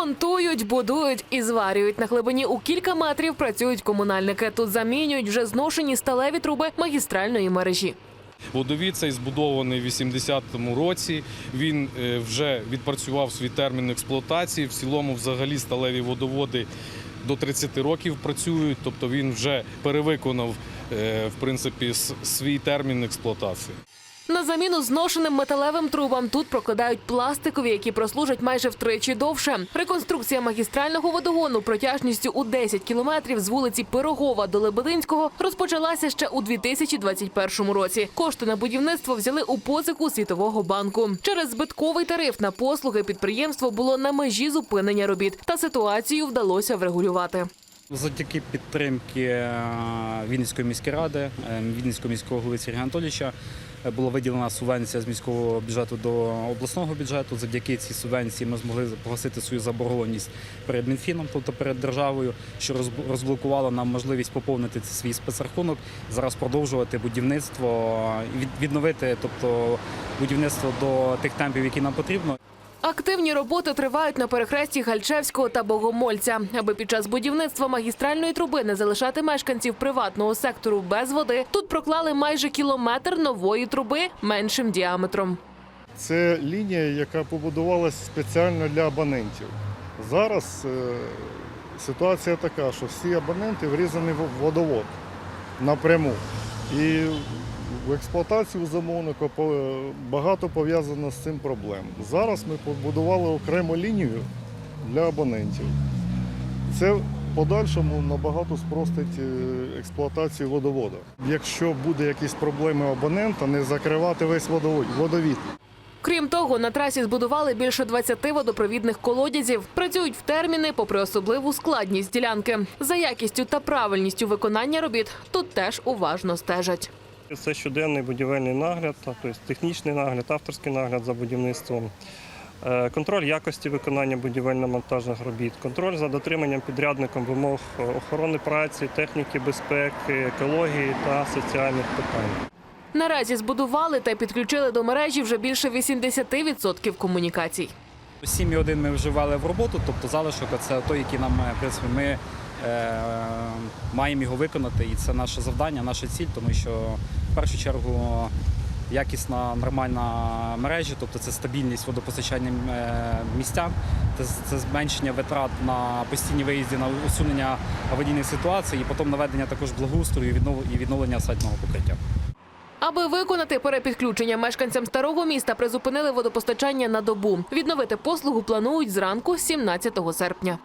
Монтують, будують і зварюють. На глибині у кілька метрів працюють комунальники. Тут замінюють вже зношені сталеві труби магістральної мережі. Водовід цей збудований в 80-му році. Він е, вже відпрацював свій термін експлуатації. В цілому, взагалі, сталеві водоводи до 30 років працюють, тобто він вже перевиконав е, в принципі свій термін експлуатації. На заміну зношеним металевим трубам тут прокладають пластикові, які прослужать майже втричі довше. Реконструкція магістрального водогону протяжністю у 10 кілометрів з вулиці Пирогова до Лебединського розпочалася ще у 2021 році. Кошти на будівництво взяли у позику Світового банку. Через збитковий тариф на послуги підприємство було на межі зупинення робіт, та ситуацію вдалося врегулювати. Завдяки підтримки е, Вінницької міської ради, е, Вінницького міського голови Сергія Анатолійовича е, була виділена субвенція з міського бюджету до обласного бюджету. Завдяки цій субвенції ми змогли погасити свою заборгованість перед Мінфіном, тобто перед державою, що розб- розблокувало нам можливість поповнити свій спецрахунок, зараз продовжувати будівництво, відновити, тобто будівництво до тих темпів, які нам потрібно. Активні роботи тривають на перехресті Гальчевського та Богомольця. Аби під час будівництва магістральної труби не залишати мешканців приватного сектору без води, тут проклали майже кілометр нової труби меншим діаметром. Це лінія, яка побудувалася спеціально для абонентів. Зараз е, ситуація така, що всі абоненти врізані в водовод напряму. І в експлуатації у замовника багато пов'язано з цим проблем. Зараз ми побудували окрему лінію для абонентів. Це в подальшому набагато спростить е, експлуатацію водоводу. Якщо буде якісь проблеми абонента, не закривати весь водовод- водовід. Крім того, на трасі збудували більше 20 водопровідних колодязів. Працюють в терміни, попри особливу складність ділянки. За якістю та правильністю виконання робіт тут теж уважно стежать. Це щоденний будівельний нагляд, тобто технічний нагляд, авторський нагляд за будівництвом, е, контроль якості виконання будівельно-монтажних робіт, контроль за дотриманням підрядником вимог охорони праці, техніки безпеки, екології та соціальних питань. Наразі збудували та підключили до мережі вже більше 80% комунікацій. 7,1 ми вживали в роботу, тобто залишок це той, який нам е, в принципі, ми е, маємо його виконати, і це наше завдання, наша ціль, тому що в першу чергу якісна нормальна мережа, тобто це стабільність водопостачання е, містян, це, зменшення витрат на постійні виїзди на усунення аварійних ситуацій, і потім наведення також благоустрою і відновлення асфальтного покриття. Аби виконати перепідключення мешканцям старого міста, призупинили водопостачання на добу. Відновити послугу планують зранку 17 серпня.